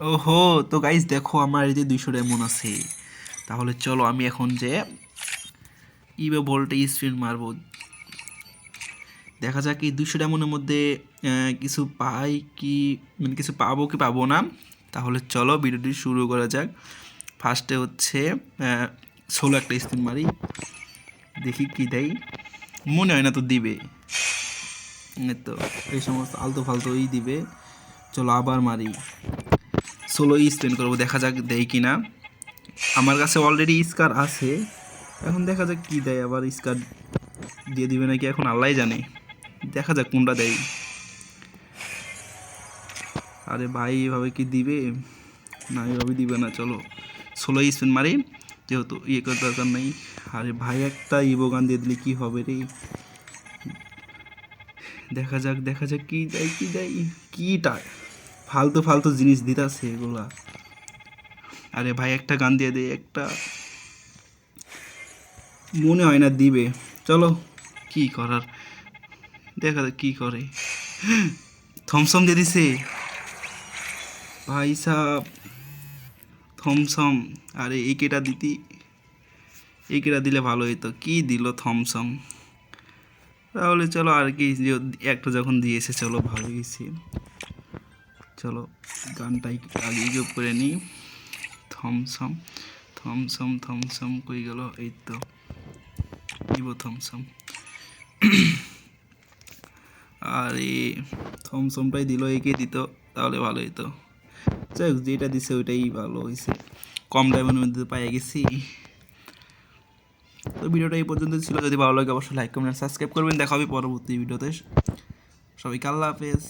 ওহো, তো গাইজ দেখো আমার এই যে দুইশো এমন আছে। তাহলে চলো আমি এখন যে ইবে বলটা স্পিন মারবো। দেখা যাক এই দুইশো এমনের মধ্যে কিছু পাই কি মানে কিছু পাবো কি পাবো না। তাহলে চলো ভিডিওটি শুরু করা যাক। ফার্স্টে হচ্ছে ষোলো একটা স্পিন মারি। দেখি কি দেয় মনে হয় না তো দিবে। তো, এই সমস্ত আলতু ফালতুই দিবে। চলো আবার মারি। ষোলো স্পেন করব, দেখা যাক দেয় কি না আমার কাছে অলরেডি স্কার আছে। এখন দেখা যাক কি দেয়, আবার স্কার দিয়ে দিবে নাকি, এখন আল্লাহ জানে। দেখা যাক কোনটা দেয়। আরে ভাই, এভাবে কি দিবে? না, এভাবে দিবে না, চলো। ষোলো স্পেন মারি, যেহেতু ইয়ে করার দরকার নেই। আরে ভাই, একটা ইবো গান দিয়ে দিলে কি হবে রে? দেখা যাক দেখা যাক কি দেয় কি দেয় কিটা ফালতু ফালতু জিনিস দিতাছে এগুলা। আরে ভাই, একটা গান দিয়ে দে একটা। মনে হয় না দিবে। চলো, কি করার? দেখা যাক কি করে। থমসম দিয়ে দিছে। ভাই সাহ থমসম। আরে, এই কেটা দিতি। এই কেটা দিলে ভালো হইতো। কি দিল থমসম? তাহলে চলো আর কি একটা যখন দিয়েছে, চলো ভালো গেছি চলো, গানটাই আগে ইয়ে করে নিই। থমসম থমসম থমসম কই গেল? এই তো দিব থমসম আর এই থমসমটাই দিল, একে দিত, তাহলে ভালো হইতো। যাই হোক, যেটা দিছে ওইটাই ভালো হয়েছে কম টাইমের মধ্যে পাইয়ে গেছি। তো ভিডিওটা এই পর্যন্ত ছিল। যদি ভালো লাগে, অবশ্যই লাইক কমেন্ট সাবস্ক্রাইব করবেন। দেখা হবে পরবর্তী ভিডিওতে। সবাইকে আল্লাহ হাফেজ।